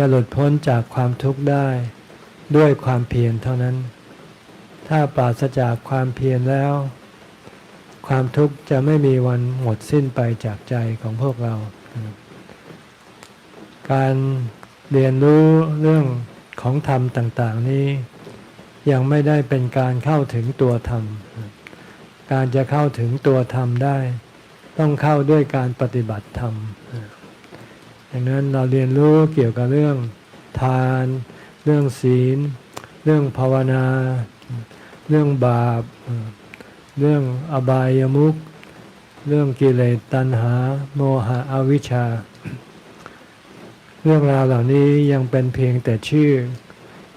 จะหลุดพ้นจากความทุกข์ได้ด้วยความเพียรเท่านั้น ถ้าปราศจากความเพียรแล้ว ความทุกข์จะไม่มีวันหมดสิ้นไปจากใจของพวกเรา การเรียนรู้เรื่องของธรรมต่าง ๆ นี้ ยังไม่ได้เป็นการเข้าถึงตัวธรรม การจะเข้าถึงตัวธรรมได้ ต้องเข้าด้วยการปฏิบัติธรรม ดังนั้นเราเรียนรู้เกี่ยวกับเรื่องทาน เรื่องศีล เรื่องภาวนา เรื่องบาป เรื่องอบายามุขเรื่องกิเลสตัณหา โมหะอวิชชา เรื่องราวเหล่านี้ยังเป็นเพียงแต่ชื่อ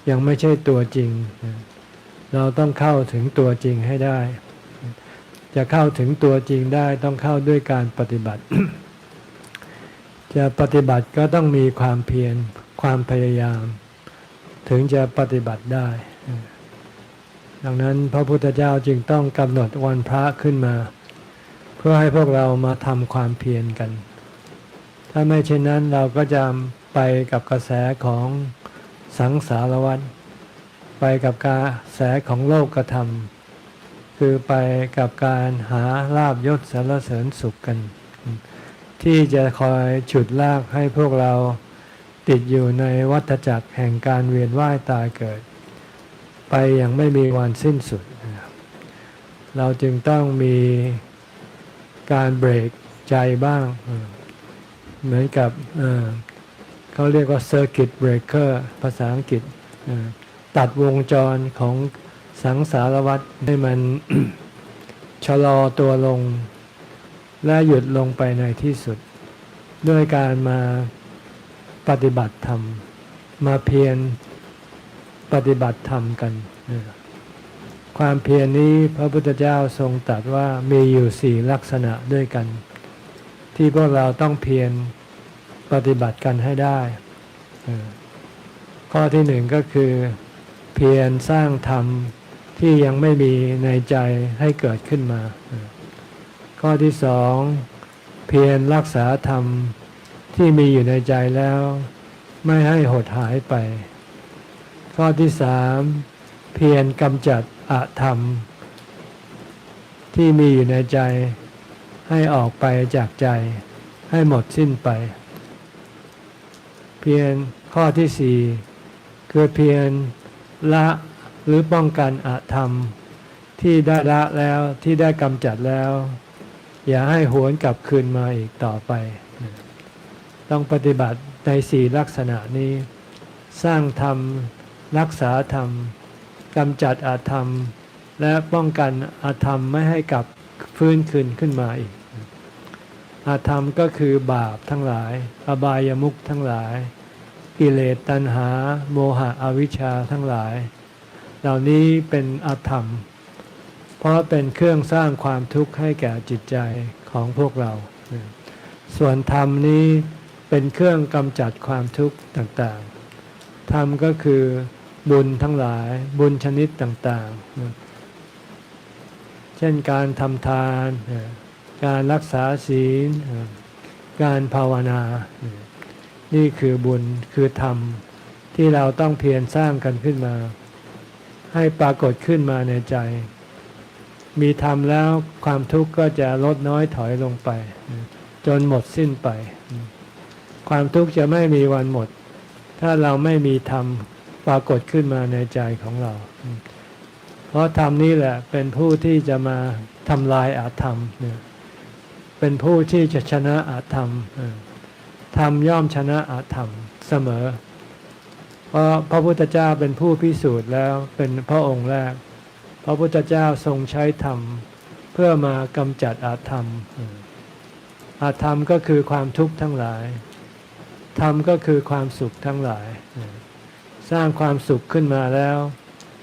ยังไม่ใช่ตัวจริง เราต้องเข้าถึงตัวจริงให้ได้ จะเข้าถึงตัวจริงได้ต้องเข้าด้วยการปฏิบัติ จะปฏิบัติก็ต้องมีความเพียรความพยายาม ถึงจะปฏิบัติได้ ดังนั้นพระพุทธเจ้าจึงต้องกำหนดวันพระขึ้นมา เพื่อให้พวกเรามาทำความเพียรกัน ถ้าไม่เช่นนั้นเราก็จะไปกับกระแสของสังสารวัฏไปกับกระแสของโลกกระทำคือไปกับการหาลาบยศสารเสริญสุขกัน ที่จะคอยฉุดลากให้พวกเราติดอยู่ในวัฏจักรแห่งการเวียนว่ายตายเกิด ไปอย่างไม่มีวันสิ้นสุด เราจึงต้องมีการเบรกใจบ้าง เหมือนกับเขาเรียกว่า circuit breaker ภาษาอังกฤษ ตัดวงจรของสังสารวัฏให้มันชะลอตัวลง และหยุดลงไปในที่สุด ด้วยการมาปฏิบัติธรรม มาเพียรปฏิบัติธรรมกัน ความเพียรนี้พระพุทธเจ้าทรงตรัสว่ามีอยู่สี่ลักษณะด้วยกัน ที่พวกเราต้องเพียรปฏิบัติกันให้ได้ ข้อที่หนึ่งก็คือเพียรสร้างธรรมที่ยังไม่มีในใจให้เกิดขึ้นมา ข้อที่สองเพียรรักษาธรรมที่มีอยู่ในใจแล้ว ไม่ให้หดหายไป ข้อที่สามเพียรกำจัดอธรรม ที่มีอยู่ในใจ ให้ออกไปจากใจ ให้หมดสิ้นไป เพียรข้อที่สี่คือเพียรละหรือป้องกันอธรรม ที่ได้ละแล้วที่ได้กำจัดแล้ว อย่าให้หวนกลับคืนมาอีกต่อไป ต้องปฏิบัติในสี่ลักษณะนี้ สร้างธรรม รักษาธรรมกำจัดอาธรรม และป้องกันอาธรรมไม่ให้กลับฟื้นคืนขึ้นมาอีก อาธรรมก็คือบาปทั้งหลาย อบายามุขทั้งหลาย กิเลสตัณหา โมหะอวิชชาทั้งหลาย เหล่านี้เป็นอาธรรมเพราะเป็นเครื่องสร้างความทุกข์ให้แก่จิตใจของพวกเรา ส่วนธรรมนี้เป็นเครื่องกำจัดความทุกข์ต่างๆ ธรรมก็คือบุญทั้งหลายบุญชนิดต่างๆ เช่นการทำทาน การรักษาศีล การภาวนา นี่คือบุญคือธรรมที่เราต้องเพียรสร้างกันขึ้นมา ให้ปรากฏขึ้นมาในใจ มีธรรมแล้วความทุกข์ก็จะลดน้อยถอยลงไป จนหมดสิ้นไป ความทุกข์จะไม่มีวันหมด ถ้าเราไม่มีธรรมปรากฏขึ้นมาในใจของเรา เพราะธรรมนี้แหละเป็นผู้ที่จะมาทำลายอาธรรม เป็นผู้ที่จะชนะอาธรรมธรรมย่อมชนะอาธรรมเสมอ เพราะพระพุทธเจ้าเป็นผู้พิสูจน์แล้วเป็นพระองค์แรก พระพุทธเจ้าทรงใช้ธรรม เพื่อมากำจัดอาธรรม อาธรรมก็คือความทุกข์ทั้งหลาย ธรรมก็คือความสุขทั้งหลาย สร้างความสุขขึ้นมาแล้ว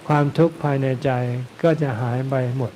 ความทุกข์ภายในใจก็จะหายไปหมด